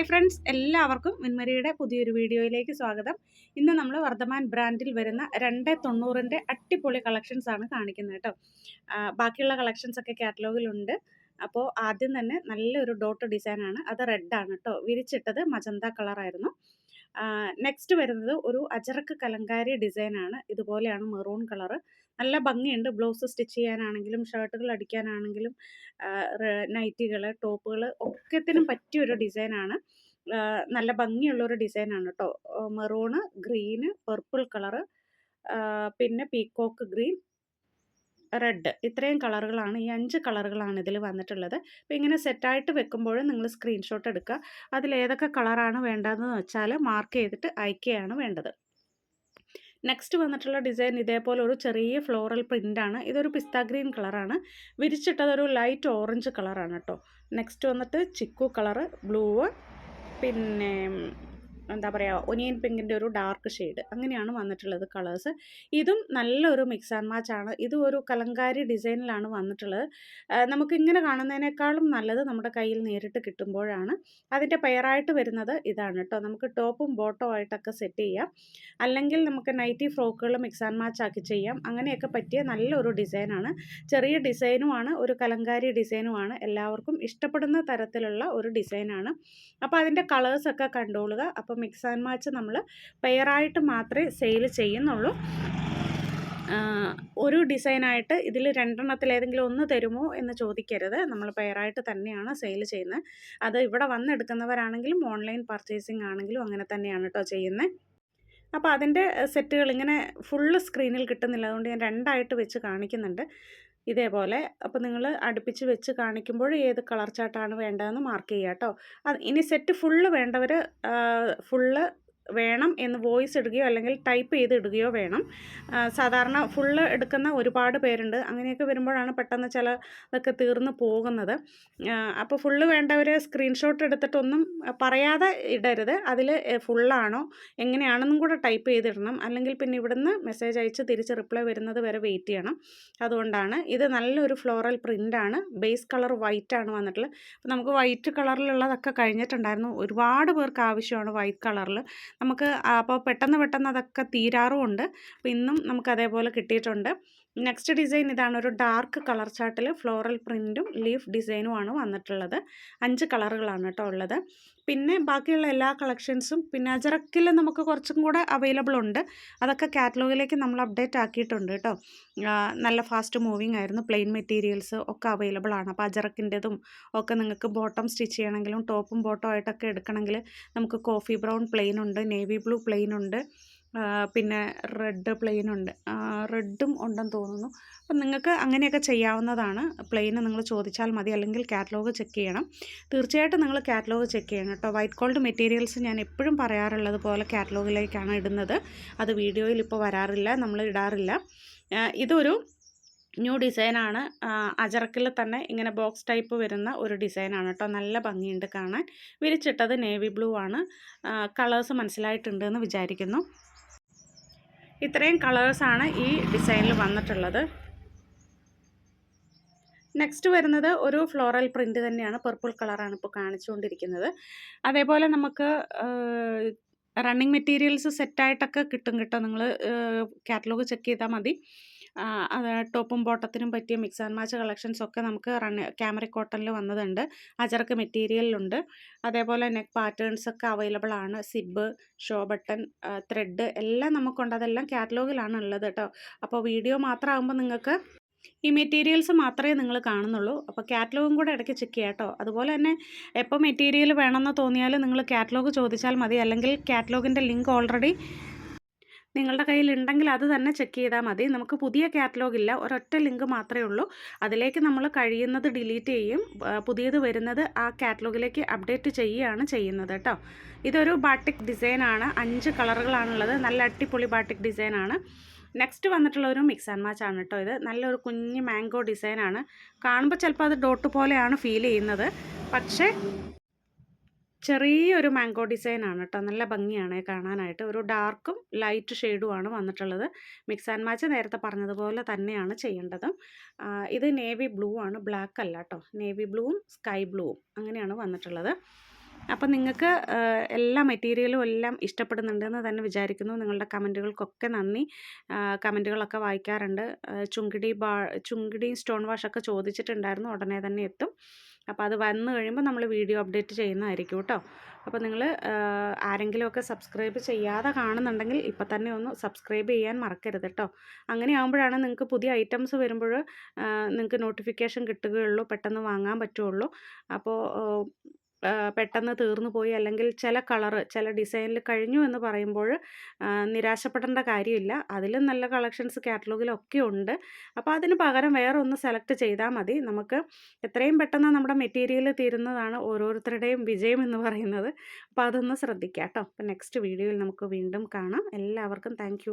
Hi friends എല്ലാവർക്കും മിൻമരിയുടെ പുതിയൊരു വീഡിയോയിലേക്ക് സ്വാഗതം. ഇന്ന് നമ്മൾ വർദ്ധമാൻ ബ്രാൻഡിൽ വരുന്ന രണ്ട് തൊണ്ണൂറിന്റെ കളക്ഷൻസ് ആണ് കാണിക്കുന്നത് കേട്ടോ. ബാക്കിയുള്ള കളക്ഷൻസ് ഒക്കെ കാറ്റലോഗിലുണ്ട് അപ്പോൾ ആദ്യം തന്നെ നല്ലൊരു ഡോട്ട് ഡിസൈനാണ് അത് റെഡാണ് കേട്ടോ. വിരിച്ചിട്ടത് മജന്ത കളറായിരുന്നു നെക്സ്റ്റ് വരുന്നത് ഒരു അജറക്ക് കലങ്കാരി ഡിസൈനാണ് ഇതുപോലെയാണ് മെറൂൺ കളറ് നല്ല ഭംഗിയുണ്ട്. ബ്ലൗസ് സ്റ്റിച്ച് ചെയ്യാനാണെങ്കിലും ഷർട്ടുകൾ അടിക്കാനാണെങ്കിലും നൈറ്റികൾ ടോപ്പുകൾ ഒക്കത്തിനും പറ്റിയൊരു ഡിസൈനാണ്. നല്ല ഭംഗിയുള്ളൊരു ഡിസൈനാണ് കേട്ടോ മെറൂണ് ഗ്രീന് പർപ്പിൾ കളറ് പിന്നെ പീക്കോക്ക് ഗ്രീൻ റെഡ്. ഇത്രയും കളറുകളാണ്. ഈ അഞ്ച് കളറുകളാണ് ഇതിൽ വന്നിട്ടുള്ളത്. അപ്പോൾ ഇങ്ങനെ സെറ്റായിട്ട് വെക്കുമ്പോൾ നിങ്ങൾ സ്ക്രീൻഷോട്ട് എടുക്കുക. അതിലേതൊക്കെ കളറാണ് വേണ്ടതെന്ന് വെച്ചാൽ മാർക്ക് ചെയ്തിട്ട് അയക്കുകയാണ് വേണ്ടത്. നെക്സ്റ്റ് വന്നിട്ടുള്ള ഡിസൈൻ ഇതേപോലെ ഒരു ചെറിയ ഫ്ലോറൽ പ്രിന്റാണ് ഇതൊരു പിസ്ത ഗ്രീൻ കളറാണ് വിരിച്ചിട്ടതൊരു ലൈറ്റ് ഓറഞ്ച് കളറാണ് കേട്ടോ നെക്സ്റ്റ് വന്നിട്ട് ചിക്കു കളറ് ബ്ലൂ പിന്നെ എന്താ പറയുക ഒനിയൻ പിങ്കിന്റെ ഒരു ഡാർക്ക് ഷെയ്ഡ് അങ്ങനെയാണ് വന്നിട്ടുള്ളത് കളേഴ്സ് ഇതും നല്ലൊരു മിക്സ് ആൻഡ് മാച്ച് ആണ്. ഇതും ഒരു കലങ്കാരി ഡിസൈനിലാണ് വന്നിട്ടുള്ളത്. നമുക്ക് ഇങ്ങനെ കാണുന്നതിനേക്കാളും നല്ലത് നമ്മുടെ കയ്യിൽ നേരിട്ട് കിട്ടുമ്പോഴാണ്. അതിന്റെ പെയറായിട്ട് വരുന്നത് ഇതാണ് കേട്ടോ നമുക്ക് ടോപ്പും ബോട്ടോ ആയിട്ടൊക്കെ സെറ്റ് ചെയ്യാം. അല്ലെങ്കിൽ നമുക്ക് നൈറ്റി ഫ്രോക്കുകൾ മിക്സ് ആൻഡ് മാച്ച് ആക്കി ചെയ്യാം. അങ്ങനെയൊക്കെ പറ്റിയ നല്ലൊരു ഡിസൈനാണ് ചെറിയ ഡിസൈനുമാണ് ഒരു കലങ്കാരി ഡിസൈനുമാണ് എല്ലാവർക്കും ഇഷ്ടപ്പെടുന്ന തരത്തിലുള്ള ഒരു ഡിസൈനാണ് അപ്പോൾ അതിന്റെ കളേഴ്സൊക്കെ കണ്ടോളുക. അപ്പം മിക്സ് ആൻഡ് മാച്ച് നമ്മൾ പെയറായിട്ട് മാത്രമേ സെയിൽ ചെയ്യുന്നുള്ളൂ. ഒരു ഡിസൈനായിട്ട് ഇതിൽ രണ്ടെണ്ണത്തിൽ ഏതെങ്കിലും ഒന്ന് തരുമോ എന്ന് ചോദിക്കരുത്. നമ്മൾ പെയറായിട്ട് തന്നെയാണ് സെയിൽ ചെയ്യുന്നത്. അത് ഇവിടെ വന്നെടുക്കുന്നവരാണെങ്കിലും ഓൺലൈൻ പർച്ചേസിങ് ആണെങ്കിലും അങ്ങനെ തന്നെയാണ് കേട്ടോ ചെയ്യുന്നത്. അപ്പോൾ അതിന്റെ സെറ്റുകൾ ഇങ്ങനെ ഫുള്ള് സ്ക്രീനിൽ കിട്ടുന്നില്ല. അതുകൊണ്ട് ഞാൻ രണ്ടായിട്ട് വെച്ച് കാണിക്കുന്നുണ്ട്. ഇതേപോലെ അപ്പോൾ നിങ്ങൾ അടുപ്പിച്ച് വെച്ച് കാണിക്കുമ്പോൾ ഏത് കളർ ചാർട്ടാണ് വേണ്ടതെന്ന് മാർക്ക് ചെയ്യുക കേട്ടോ ഇനി സെറ്റ് ഫുള്ള് വേണ്ടവർ ഫുള്ള് വേണം എന്ന് വോയിസ് ഇടുകയോ അല്ലെങ്കിൽ ടൈപ്പ് ചെയ്ത് ഇടുകയോ വേണം. സാധാരണ ഫുള്ള് എടുക്കുന്ന ഒരുപാട് പേരുണ്ട്. അങ്ങനെയൊക്കെ വരുമ്പോഴാണ് പെട്ടെന്ന് ചില ഇതൊക്കെ തീർന്നു പോകുന്നത്. അപ്പോൾ ഫുള്ള് വേണ്ടവർ സ്ക്രീൻഷോട്ട് എടുത്തിട്ടൊന്നും പറയാതെ ഇടരുത്. അതിൽ ഫുള്ളാണോ എങ്ങനെയാണെന്നും കൂടെ ടൈപ്പ് ചെയ്തിടണം. അല്ലെങ്കിൽ പിന്നെ ഇവിടുന്ന് മെസ്സേജ് അയച്ച് തിരിച്ച് റിപ്ലൈ വരുന്നത് വരെ വെയിറ്റ് ചെയ്യണം. അതുകൊണ്ടാണ്. ഇത് നല്ലൊരു ഫ്ലോറൽ പ്രിന്റാണ് ബേസ് കളർ വൈറ്റ് ആണ് വന്നിട്ടുള്ളത്. അപ്പോൾ നമുക്ക് വൈറ്റ് കളറിലുള്ളതൊക്കെ കഴിഞ്ഞിട്ടുണ്ടായിരുന്നു. ഒരുപാട് പേർക്ക് ആവശ്യമാണ് വൈറ്റ് കളറിൽ നമുക്ക് അപ്പോൾ പെട്ടെന്ന് പെട്ടെന്ന് അതൊക്കെ തീരാറുമുണ്ട്. അപ്പോൾ ഇന്നും നമുക്ക് അതേപോലെ കിട്ടിയിട്ടുണ്ട്. നെക്സ്റ്റ് ഡിസൈൻ ഇതാണ്. ഒരു ഡാർക്ക് കളർ ചാർട്ടിൽ ഫ്ലോറൽ പ്രിന്റും ലീഫ് ഡിസൈനുമാണ് വന്നിട്ടുള്ളത്. അഞ്ച് കളറുകളാണ് കേട്ടോ ഉള്ളത്. പിന്നെ ബാക്കിയുള്ള എല്ലാ കളക്ഷൻസും പിന്നെ അജറക്കിൽ നമുക്ക് കുറച്ചും കൂടെ അവൈലബിൾ ഉണ്ട്. അതൊക്കെ കാറ്റലോഗിലേക്ക് നമ്മൾ അപ്ഡേറ്റ് ആക്കിയിട്ടുണ്ട് കേട്ടോ. നല്ല ഫാസ്റ്റ് മൂവിങ് ആയിരുന്നു. പ്ലെയിൻ മെറ്റീരിയൽസ് ഒക്കെ അവൈലബിൾ ആണ്. അപ്പോൾ അജറക്കിന്റെതും ഒക്കെ നിങ്ങൾക്ക് ബോട്ടം സ്റ്റിച്ച് ചെയ്യണമെങ്കിലും ടോപ്പും ബോട്ടം ആയിട്ടൊക്കെ എടുക്കണമെങ്കിൽ നമുക്ക് കോഫി ബ്രൗൺ പ്ലെയിൻ ഉണ്ട് നേവി ബ്ലൂ പ്ലെയിൻ ഉണ്ട്. പിന്നെ റെഡ് പ്ലെയിൻ ഉണ്ട്. റെഡും ഉണ്ടെന്ന് തോന്നുന്നു. അപ്പം നിങ്ങൾക്ക് അങ്ങനെയൊക്കെ ചെയ്യാവുന്നതാണ്. പ്ലെയിന് നിങ്ങൾ ചോദിച്ചാൽ മതി. അല്ലെങ്കിൽ കാറ്റലോഗ് ചെക്ക് ചെയ്യണം. തീർച്ചയായിട്ടും നിങ്ങൾ കാറ്റലോഗ് ചെക്ക് ചെയ്യണം കേട്ടോ. വൈറ്റ് ഗോൾഡ് മെറ്റീരിയൽസ് ഞാൻ എപ്പോഴും പറയാറുള്ളത് പോലെ കാറ്റലോഗിലേക്കാണ് ഇടുന്നത്. അത് വീഡിയോയിൽ ഇപ്പോൾ വരാറില്ല നമ്മൾ ഇടാറില്ല. ഇതൊരു ന്യൂ ഡിസൈനാണ് അജറക്കിൽ തന്നെ ഇങ്ങനെ ബോക്സ് ടൈപ്പ് വരുന്ന ഒരു ഡിസൈനാണ് കേട്ടോ. നല്ല ഭംഗിയുണ്ട് കാണാൻ. വിരിച്ചിട്ടത് നേവി ബ്ലൂ ആണ്. കളേഴ്സ് മനസ്സിലായിട്ടുണ്ട് എന്ന് വിചാരിക്കുന്നു. ഇത്രയും കളേഴ്സാണ് ഈ ഡിസൈനിൽ വന്നിട്ടുള്ളത്. നെക്സ്റ്റ് വരുന്നത് ഒരു ഫ്ലോറൽ പ്രിന്റ് തന്നെയാണ്. പർപ്പിൾ കളറാണ് ഇപ്പോൾ കാണിച്ചുകൊണ്ടിരിക്കുന്നത്. അതേപോലെ നമുക്ക് റണ്ണിങ് മെറ്റീരിയൽസ് സെറ്റായിട്ടൊക്കെ കിട്ടും കേട്ടോ. നിങ്ങൾ കാറ്റലോഗ് ചെക്ക് ചെയ്താൽ മതി. അത് ടോപ്പും ബോട്ടത്തിനും പറ്റിയ മിക്സ് ആൻഡ് മാച്ച് കളക്ഷൻസ് ഒക്കെ നമുക്ക് റൺ ക്യാമറ കോട്ടണിൽ വന്നതുണ്ട്. അജർക്ക് മെറ്റീരിയലുണ്ട് അതേപോലെ നെക്ക് പാറ്റേൺസ് ഒക്കെ അവൈലബിൾ ആണ്. സിബ് ഷോ ബട്ടൺ ത്രെഡ് എല്ലാം നമുക്കുണ്ട്. അതെല്ലാം കാറ്റലോഗിലാണ് ഉള്ളത് കേട്ടോ. അപ്പോൾ വീഡിയോ മാത്രമാകുമ്പോൾ നിങ്ങൾക്ക് ഈ മെറ്റീരിയൽസ് മാത്രമേ നിങ്ങൾ കാണുന്നുള്ളൂ. അപ്പോൾ കാറ്റലോഗും കൂടെ ഇടയ്ക്ക് ചെക്ക് ചെയ്യാം കേട്ടോ. അതുപോലെ തന്നെ എപ്പോൾ മെറ്റീരിയൽ വേണമെന്ന് തോന്നിയാൽ നിങ്ങൾ കാറ്റലോഗ് ചോദിച്ചാൽ മതി. അല്ലെങ്കിൽ കാറ്റലോഗിന്റെ ലിങ്ക് ഓൾറെഡി നിങ്ങളുടെ കയ്യിൽ ഉണ്ടെങ്കിൽ അത് തന്നെ ചെക്ക് ചെയ്താൽ മതി. നമുക്ക് പുതിയ കാറ്റലോഗില്ല ഒരൊറ്റ ലിങ്ക് മാത്രമേ ഉള്ളൂ. അതിലേക്ക് നമ്മൾ കഴിയുന്നത് ഡിലീറ്റ് ചെയ്യും. പുതിയത് വരുന്നത് ആ കാറ്റലോഗിലേക്ക് അപ്ഡേറ്റ് ചെയ്യുകയാണ് ചെയ്യുന്നത് കേട്ടോ. ഇതൊരു ബാട്ടിക് ഡിസൈനാണ് അഞ്ച് കളറുകളാണുള്ളത്. നല്ല അടിപൊളി ബാട്ടിക് ഡിസൈനാണ് നെക്സ്റ്റ് വന്നിട്ടുള്ള ഒരു മിക്സ് ആൻഡ് മാച്ച് ആണ് കേട്ടോ ഇത്. നല്ലൊരു കുഞ്ഞ് മാംഗോ ഡിസൈനാണ് കാണുമ്പോൾ ചിലപ്പോൾ അത് ഡോട്ട് പോലെയാണ് ഫീൽ ചെയ്യുന്നത്. പക്ഷേ ചെറിയൊരു മാംഗോ ഡിസൈനാണ് കേട്ടോ നല്ല ഭംഗിയാണ് കാണാനായിട്ട്. ഒരു ഡാർക്കും ലൈറ്റ് ഷെയ്ഡുമാണ് വന്നിട്ടുള്ളത്. മിക്സ് ആൻഡ് മാച്ച് നേരത്തെ പറഞ്ഞതുപോലെ തന്നെയാണ് ചെയ്യേണ്ടത്. ഇത് നേവി ബ്ലൂ ആണ്. ബ്ലാക്ക് അല്ല കേട്ടോ നേവി ബ്ലൂവും സ്കൈ ബ്ലൂവും അങ്ങനെയാണ് വന്നിട്ടുള്ളത്. അപ്പം നിങ്ങൾക്ക് എല്ലാ മെറ്റീരിയലും എല്ലാം ഇഷ്ടപ്പെടുന്നുണ്ടെന്ന് തന്നെ വിചാരിക്കുന്നു. നിങ്ങളുടെ കമന്റുകൾക്കൊക്കെ നന്ദി. കമന്റുകളൊക്കെ വായിക്കാറുണ്ട്. ചുങ്കിടി ബാ ചുങ്കിടി സ്റ്റോൺ വാഷൊക്കെ ചോദിച്ചിട്ടുണ്ടായിരുന്നു. ഉടനെ തന്നെ എത്തും. അപ്പോൾ അത് വന്നു കഴിയുമ്പോൾ നമ്മൾ വീഡിയോ അപ്ഡേറ്റ് ചെയ്യുന്നതായിരിക്കും കേട്ടോ. അപ്പോൾ നിങ്ങൾ ആരെങ്കിലുമൊക്കെ സബ്സ്ക്രൈബ് ചെയ്യാതെ കാണുന്നുണ്ടെങ്കിൽ ഇപ്പം തന്നെ ഒന്ന് സബ്സ്ക്രൈബ് ചെയ്യാൻ മറക്കരുത് കേട്ടോ. അങ്ങനെ ആകുമ്പോഴാണ് നിങ്ങൾക്ക് പുതിയ ഐറ്റംസ് വരുമ്പോൾ നിങ്ങൾക്ക് നോട്ടിഫിക്കേഷൻ കിട്ടുകയുള്ളൂ പെട്ടെന്ന് വാങ്ങാൻ പറ്റുള്ളൂ അപ്പോൾ പെട്ടെന്ന് തീർന്നു പോയി. അല്ലെങ്കിൽ ചില കളറ് ചില ഡിസൈനിൽ കഴിഞ്ഞു എന്ന് പറയുമ്പോൾ നിരാശപ്പെടേണ്ട കാര്യമില്ല. അതിലും നല്ല കളക്ഷൻസ് കാറ്റലോഗിലൊക്കെ ഉണ്ട്. അപ്പോൾ അതിന് പകരം വേറെ ഒന്ന് സെലക്ട് ചെയ്താൽ മതി. നമുക്ക് എത്രയും പെട്ടെന്ന് നമ്മുടെ മെറ്റീരിയൽ തീരുന്നതാണ് ഓരോരുത്തരുടെയും വിജയം എന്ന് പറയുന്നത്. അപ്പോൾ അതൊന്ന് ശ്രദ്ധിക്കാം കേട്ടോ. അപ്പോൾ നെക്സ്റ്റ് വീഡിയോയിൽ നമുക്ക് വീണ്ടും കാണാം. എല്ലാവർക്കും താങ്ക്